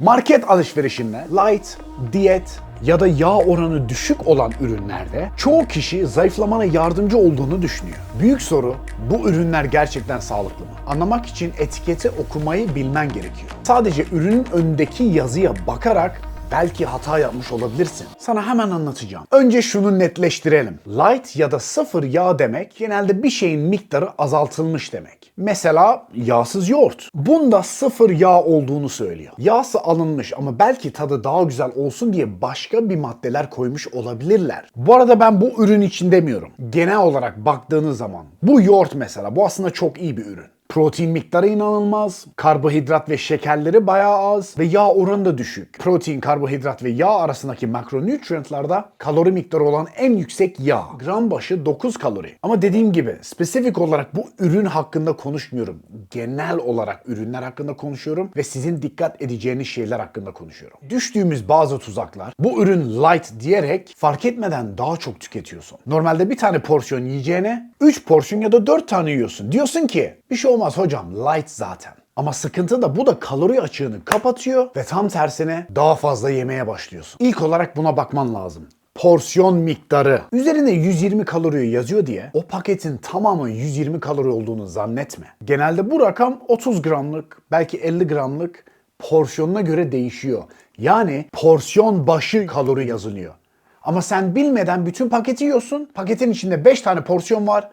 Market alışverişinde light, diyet ya da yağ oranı düşük olan ürünlerde çoğu kişi zayıflamana yardımcı olduğunu düşünüyor. Büyük soru bu ürünler gerçekten sağlıklı mı? Anlamak için etiketi okumayı bilmen gerekiyor. Sadece ürünün önündeki yazıya bakarak belki hata yapmış olabilirsin. Sana hemen anlatacağım. Önce şunu netleştirelim. Light ya da sıfır yağ demek genelde bir şeyin miktarı azaltılmış demek. Mesela yağsız yoğurt. Bunda sıfır yağ olduğunu söylüyor. Yağsı alınmış ama belki tadı daha güzel olsun diye başka bir maddeler koymuş olabilirler. Bu arada ben bu ürün için demiyorum. Genel olarak baktığınız zaman bu yoğurt mesela bu aslında çok iyi bir ürün. Protein miktarı inanılmaz, karbonhidrat ve şekerleri bayağı az ve yağ oranı da düşük. Protein, karbonhidrat ve yağ arasındaki makronutriyentlarda kalori miktarı olan en yüksek yağ. Gram başı 9 kalori. Ama dediğim gibi spesifik olarak bu ürün hakkında konuşmuyorum. Genel olarak ürünler hakkında konuşuyorum ve sizin dikkat edeceğiniz şeyler hakkında konuşuyorum. Düştüğümüz bazı tuzaklar bu ürün light diyerek fark etmeden daha çok tüketiyorsun. Normalde bir tane porsiyon yiyeceğine 3 porsiyon ya da 4 tane yiyorsun. Diyorsun ki bir şey olmaz hocam light zaten. Ama sıkıntı da bu da kalori açığını kapatıyor ve tam tersine daha fazla yemeye başlıyorsun. İlk olarak buna bakman lazım. Porsiyon miktarı. Üzerinde 120 kalori yazıyor diye o paketin tamamı 120 kalori olduğunu zannetme. Genelde bu rakam 30 gramlık, belki 50 gramlık porsiyonuna göre değişiyor. Yani porsiyon başı kalori yazılıyor. Ama sen bilmeden bütün paketi yiyorsun. Paketin içinde 5 tane porsiyon var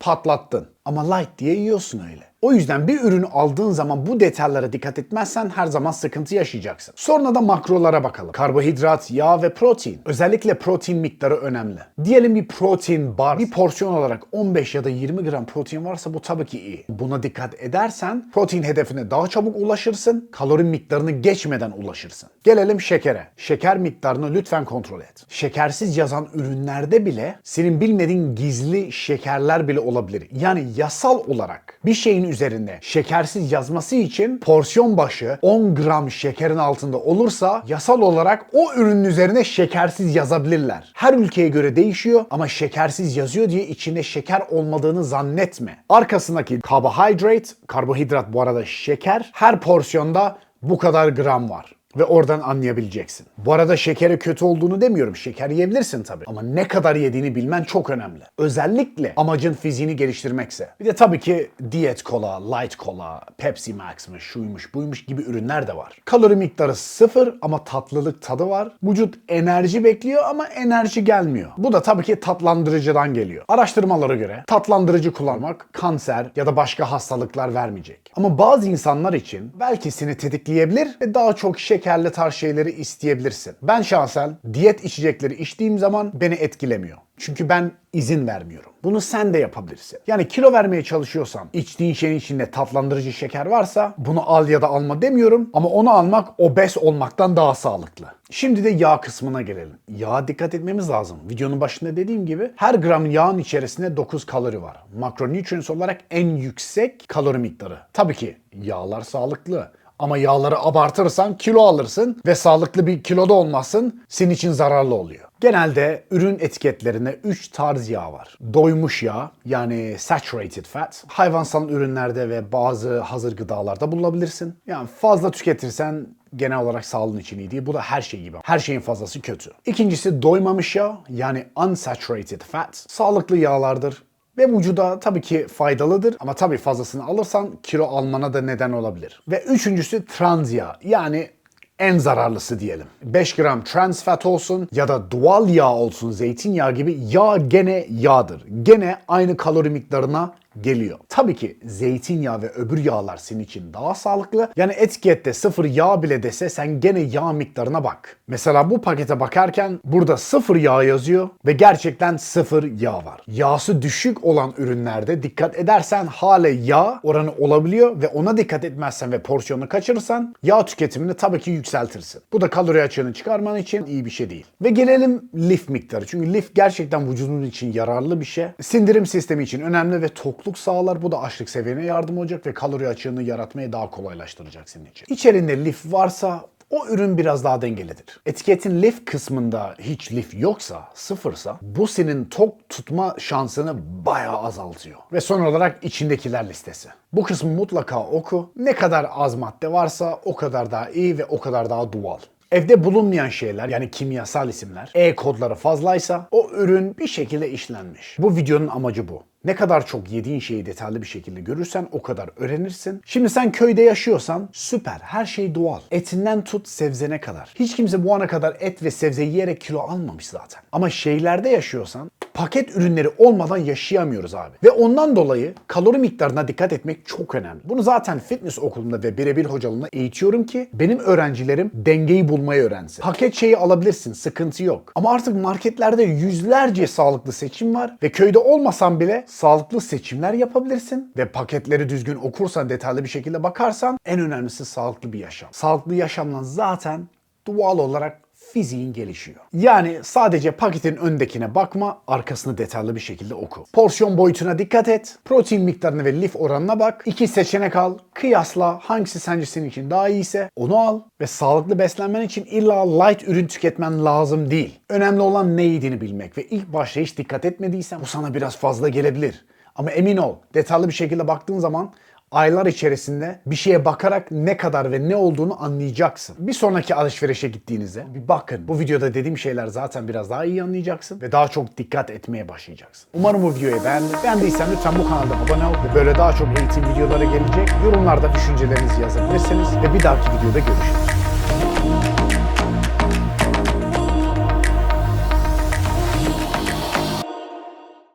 patlattın. Ama light diye yiyorsun öyle. O yüzden bir ürünü aldığın zaman bu detaylara dikkat etmezsen her zaman sıkıntı yaşayacaksın. Sonra da makrolara bakalım. Karbonhidrat, yağ ve protein. Özellikle protein miktarı önemli. Diyelim bir protein bar bir porsiyon olarak 15 ya da 20 gram protein varsa bu tabii ki iyi. Buna dikkat edersen protein hedefine daha çabuk ulaşırsın. Kalori miktarını geçmeden ulaşırsın. Gelelim şekere. Şeker miktarını lütfen kontrol et. Şekersiz yazan ürünlerde bile senin bilmediğin gizli şekerler bile olabilir. Yani yasal olarak bir şeyin üzerinde şekersiz yazması için porsiyon başı 10 gram şekerin altında olursa yasal olarak o ürünün üzerine şekersiz yazabilirler. Her ülkeye göre değişiyor ama şekersiz yazıyor diye içinde şeker olmadığını zannetme. Arkasındaki carbohydrate, karbonhidrat bu arada şeker, her porsiyonda bu kadar gram var ve oradan anlayabileceksin. Bu arada şekeri kötü olduğunu demiyorum. Şeker yiyebilirsin tabii. Ama ne kadar yediğini bilmen çok önemli. Özellikle amacın fiziğini geliştirmekse. Bir de tabii ki diyet kola, light kola, Pepsi Max'mış, şuymuş, buymuş gibi ürünler de var. Kalori miktarı sıfır ama tatlılık tadı var. Vücut enerji bekliyor ama enerji gelmiyor. Bu da tabii ki tatlandırıcıdan geliyor. Araştırmalara göre tatlandırıcı kullanmak kanser ya da başka hastalıklar vermeyecek. Ama bazı insanlar için belki seni tetikleyebilir ve daha çok şekerli tarz şeyleri isteyebilirsin. Ben şahsen diyet içecekleri içtiğim zaman beni etkilemiyor. Çünkü ben izin vermiyorum. Bunu sen de yapabilirsin. Yani kilo vermeye çalışıyorsan, içtiğin şeyin içinde tatlandırıcı şeker varsa bunu al ya da alma demiyorum ama onu almak obez olmaktan daha sağlıklı. Şimdi de yağ kısmına gelelim. Yağa dikkat etmemiz lazım. Videonun başında dediğim gibi her gram yağın içerisinde 9 kalori var. Makronutrients olarak en yüksek kalori miktarı. Tabii ki yağlar sağlıklı. Ama yağları abartırsan kilo alırsın ve sağlıklı bir kiloda olmasın senin için zararlı oluyor. Genelde ürün etiketlerinde 3 tarz yağ var. Doymuş yağ yani saturated fat. Hayvansal ürünlerde ve bazı hazır gıdalarda bulabilirsin. Yani fazla tüketirsen genel olarak sağlığın için iyi değil. Bu da her şey gibi. Her şeyin fazlası kötü. İkincisi doymamış yağ yani unsaturated fat. Sağlıklı yağlardır. Ve vücuda tabii ki faydalıdır ama tabii fazlasını alırsan kilo almana da neden olabilir. Ve üçüncüsü trans yağ yani en zararlısı diyelim. 5 gram trans fat olsun ya da doğal yağ olsun zeytinyağı gibi yağ gene yağdır. Gene aynı kalori miktarına geliyor. Tabii ki zeytinyağı ve öbür yağlar senin için daha sağlıklı. Yani etikette sıfır yağ bile dese sen gene yağ miktarına bak. Mesela bu pakete bakarken burada sıfır yağ yazıyor ve gerçekten sıfır yağ var. Yağsı düşük olan ürünlerde dikkat edersen hala yağ oranı olabiliyor ve ona dikkat etmezsen ve porsiyonu kaçırırsan yağ tüketimini tabii ki yükseltirsin. Bu da kalori açığını çıkarman için iyi bir şey değil. Ve gelelim lif miktarı. Çünkü lif gerçekten vücudun için yararlı bir şey. Sindirim sistemi için önemli ve tokluk sağlar. Bu da açlık seviyene yardım olacak ve kalori açığını yaratmayı daha kolaylaştıracak senin için. İçerinde lif varsa o ürün biraz daha dengelidir. Etiketin lif kısmında hiç lif yoksa, sıfırsa bu senin tok tutma şansını bayağı azaltıyor. Ve son olarak içindekiler listesi. Bu kısmı mutlaka oku. Ne kadar az madde varsa o kadar daha iyi ve o kadar daha doğal. Evde bulunmayan şeyler yani kimyasal isimler, e-kodları fazlaysa o ürün bir şekilde işlenmiş. Bu videonun amacı bu. Ne kadar çok yediğin şeyi detaylı bir şekilde görürsen o kadar öğrenirsin. Şimdi sen köyde yaşıyorsan süper her şey doğal. Etinden tut sebzene kadar. Hiç kimse bu ana kadar et ve sebze yiyerek kilo almamış zaten. Ama şehirlerde yaşıyorsan paket ürünleri olmadan yaşayamıyoruz abi. Ve ondan dolayı kalori miktarına dikkat etmek çok önemli. Bunu zaten fitness okulunda ve birebir hocalığında eğitiyorum ki benim öğrencilerim dengeyi bulmayı öğrensin. Paket şeyi alabilirsin, sıkıntı yok. Ama artık marketlerde yüzlerce sağlıklı seçim var ve köyde olmasan bile sağlıklı seçimler yapabilirsin ve paketleri düzgün okursan, detaylı bir şekilde bakarsan en önemlisi sağlıklı bir yaşam. Sağlıklı yaşamdan zaten doğal olarak fiziğin gelişiyor. Yani sadece paketin öndekine bakma, arkasını detaylı bir şekilde oku. Porsiyon boyutuna dikkat et, protein miktarına ve lif oranına bak, iki seçenek al, kıyasla hangisi sence senin için daha iyiyse onu al ve sağlıklı beslenmen için illa light ürün tüketmen lazım değil. Önemli olan ne yediğini bilmek ve ilk başta hiç dikkat etmediysen bu sana biraz fazla gelebilir. Ama emin ol, detaylı bir şekilde baktığın zaman aylar içerisinde bir şeye bakarak ne kadar ve ne olduğunu anlayacaksın. Bir sonraki alışverişe gittiğinizde bir bakın. Bu videoda dediğim şeyler zaten biraz daha iyi anlayacaksın ve daha çok dikkat etmeye başlayacaksın. Umarım bu videoyu beğendin. Beğendiysen lütfen bu kanalda abone ol ve böyle daha çok eğitim videoları gelecek. Yorumlarda düşüncelerinizi yazabilirsiniz ve bir dahaki videoda görüşürüz.